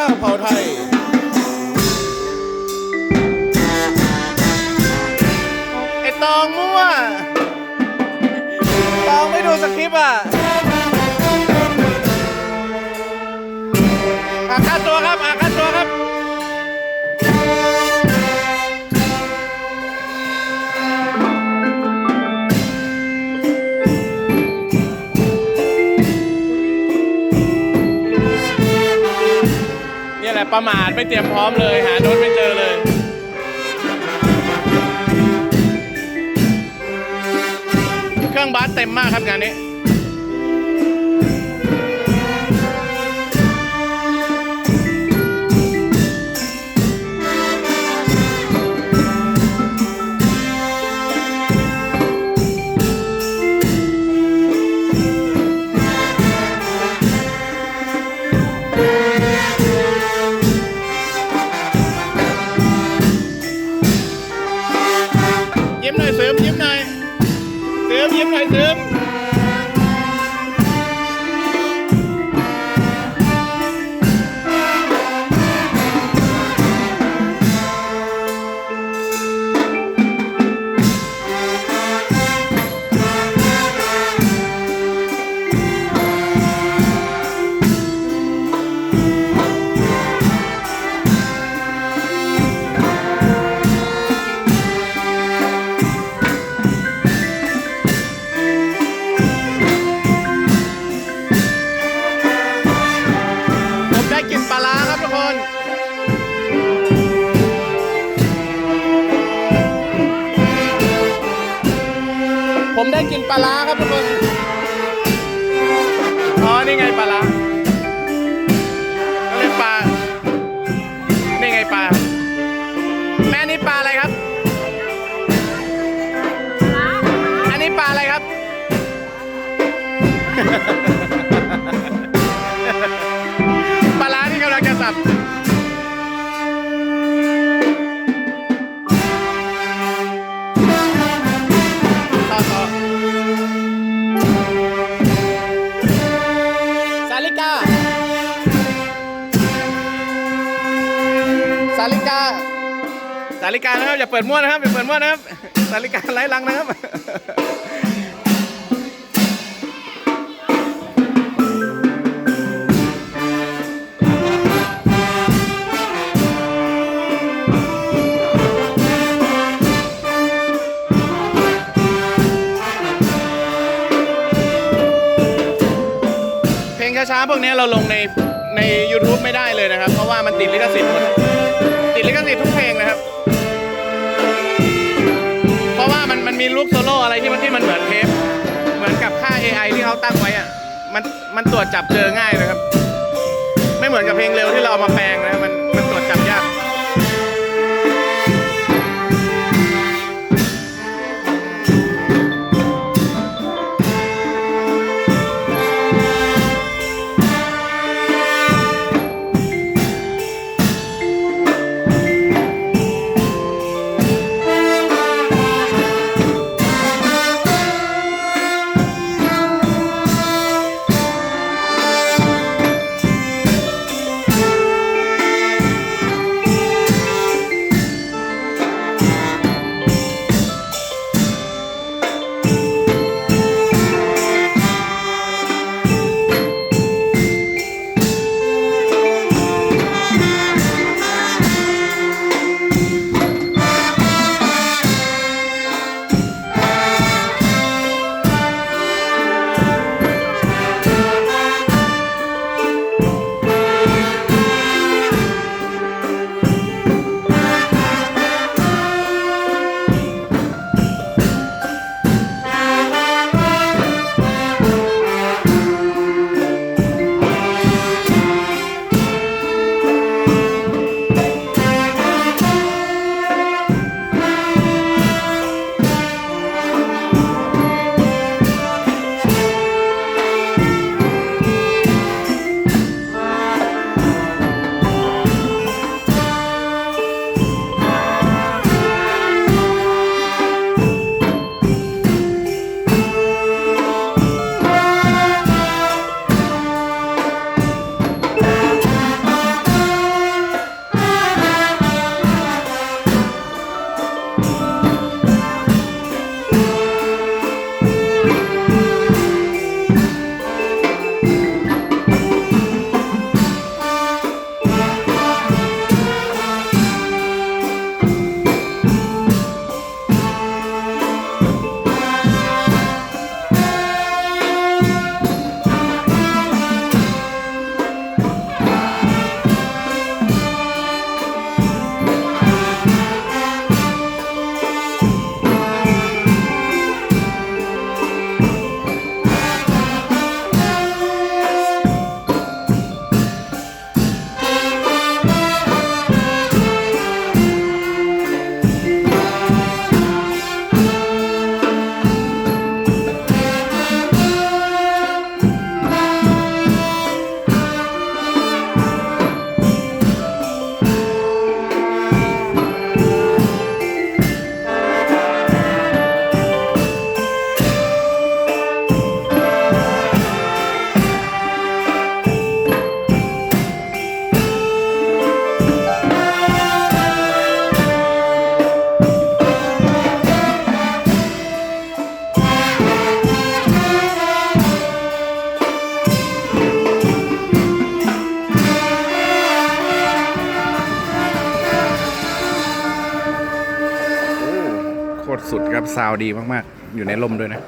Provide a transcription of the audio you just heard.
ก้าเผ่าไทย ไอตองมั่ว ตองไม่ดูสคริปต์อะอาค่าตัวครับ ประมาทไม่เตรียมพร้อมเลย หาโน้ตไม่เจอเลยเครื่องบัสเต็มมากครับงานนี้ ผมได้กินปลาร้าครับทุกคน อ๋อ นี่ไงปลาร้า สาลิกา สาลิกานะครับอย่าเปิดมั่วนะครับอย่าเปิดมั่วนะครับ สาลิกาไร้ลังนะครับ เพลงช้าๆพวกนี้เราลงในใน YouTube ไม่ได้เลยนะครับ เพราะว่ามันติดลิขสิทธิ์หมด ติดลิขสิทธิ์ทุกเพลงนะครับ เพราะว่ามันมันมีลูกโซโล่อะไรที่มันที่มันเหมือนเทป เหมือนกับค่า AI ที่เขาตั้งไว้อะมันมันตรวจจับเจอง่ายเลยครับ ไม่เหมือนกับเพลงเร็วที่เราเอามาแปลงนะมัน ซาวดีมากๆ อยู่ในลมด้วยนะ